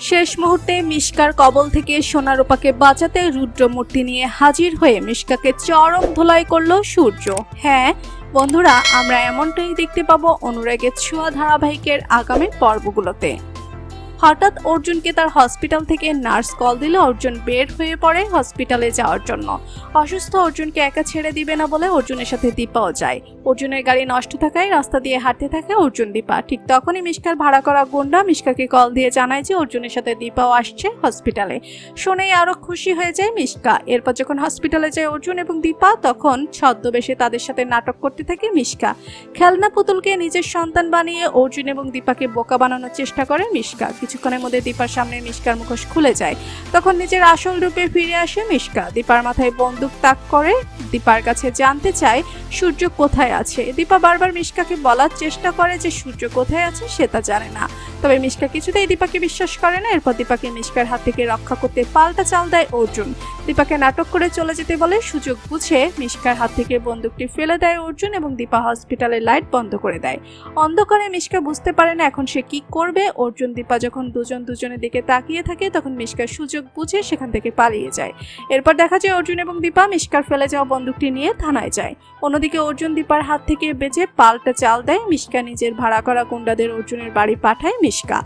শেষ মুহূর্তে মিশকার কবল থেকে সোনারূপাকে বাঁচাতে রুদ্রমূর্তি নিয়ে হাজির হয়ে মিশকাকে চরম ধোলাই করল সূর্য। হ্যাঁ বন্ধুরা, আমরা এমনটাই দেখতে পাবো অনুরাগের ছোঁয়া ধারাবাহিকের আগামী পর্বগুলোতে। হঠাৎ অর্জুনকে তার হসপিটাল থেকে নার্স কল দিলে অর্জুন বের হয়ে পড়ে হসপিটালে যাওয়ার জন্য। অসুস্থ অর্জুনকে একা ছেড়ে দিবে না বলে অর্জুনের সাথে দীপাও যায়। অর্জুনের গাড়ি নষ্ট থাকায় রাস্তা দিয়ে হাঁটতে থাকে অর্জুন দীপা ঠিক তখনই মিশকার ভাড়া করা গুন্ডা মিশকাকে কল দিয়ে জানায় যে অর্জুনের সাথে দীপাও আসছে হসপিটালে। শুনেই আরও খুশি হয়ে যায় মিশকা এরপর যখন হসপিটালে যায় অর্জুন এবং দীপা তখন ছদ্মবেশে তাদের সাথে নাটক করতে থাকে মিশকা খেলনা পুতুলকে নিজের সন্তান বানিয়ে অর্জুন এবং দীপাকে বোকা বানানোর চেষ্টা করে মিশকা কিছুক্ষণের মধ্যে দীপার সামনে মিশকার মুখোশ খুলে যায়। তখন নিজের আসল রূপে ফিরে আসে মিশকা। দীপার মাথায় বন্দুক তাক করে দীপার কাছে জানতে চায়, সূর্য কোথায় আছে? দীপা বারবার মিশকাকে বলার চেষ্টা করে যে সূর্য কোথায় আছে, সে তা জানে না। তবে মিশকা কিছুতেই দীপাকে বিশ্বাস করে না। এরপর দীপাকে মিশকার হাত থেকে রক্ষা করতে পাল্টা চাল দেয় অর্জুন। দীপাকে নাটক করে চলে যেতে বলে সুযোগ বুঝে মিশকার হাত থেকে বন্দুকটি ফেলে দেয় অর্জুন এবং দীপা হসপিটালের লাইট বন্ধ করে দেয়। অন্ধকারে মিশকা বুঝতে পারে না এখন সে কি করবে। অর্জুন দীপা যখন দুজন দুজনের দিকে তাকিয়ে থাকে, তখন মিশকার সুযোগ বুঝে সেখান থেকে পালিয়ে যায়। এরপর দেখা যায় অর্জুন এবং দীপা মিশকার ফেলে যাওয়া বন্দুকটি নিয়ে থানায় যায়। অন্যদিকে অর্জুন দীপার হাত থেকে বেঁচে পাল্টা চাল দেয় মিশকা নিজের ভাড়া করা গুন্ডাদের অর্জুনের বাড়ি পাঠায় মিশকা।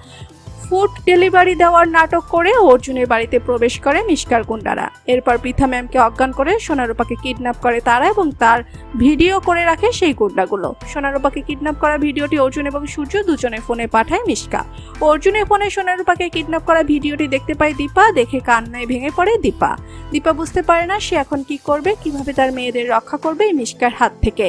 ফুড ডেলিভারি দেওয়ার নাটক করে অর্জুনের বাড়িতে প্রবেশ করে মিশকার গুন্ডারা। এরপর পৃথা ম্যামকে অজ্ঞান করে সোনারূপাকে কিডন্যাপ করে তারা এবং তার ভিডিও করে রাখে সেই গুন্ডাগুলো। সোনারূপাকে কিডন্যাপ করা ভিডিওটি অর্জুন এবং সূর্য দুজনের ফোনে পাঠায় মিশকা অর্জুনের ফোনে সোনারূপাকে কিডন্যাপ করা ভিডিওটি দেখতে পায় দীপা, দেখে কান্নায় ভেঙে পড়ে দীপা। দীপা বুঝতে পারে না সে এখন কি করবে, কীভাবে তার মেয়েদের রক্ষা করবে মিশকার হাত থেকে।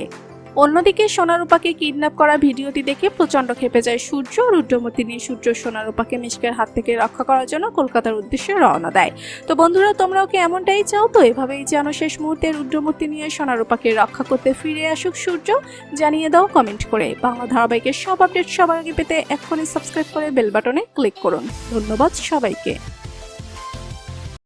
অন্যদিকে সোনারূপাকে কিডন্যাপ করা ভিডিওটি দেখে প্রচণ্ড খেপে যায় সূর্য রুদ্রমূর্তি নিয়ে সূর্য সোনারূপাকে মিশকের হাত থেকে রক্ষা করার জন্য কলকাতার উদ্দেশ্যে রওনা দেয়। তো বন্ধুরা, তোমরাও কি এমনটাই চাও? তো এভাবেই যেন শেষ মুহূর্তে রুদ্রমূর্তি নিয়ে সোনারূপাকে রক্ষা করতে ফিরে আসুক সূর্য। জানিয়ে দাও কমেন্ট করে। বাংলা ধারাবাহিকের সব আপডেট সবার আগে পেতে এক্ষুনি সাবস্ক্রাইব করে বেল বাটনে ক্লিক করুন। ধন্যবাদ সবাইকে।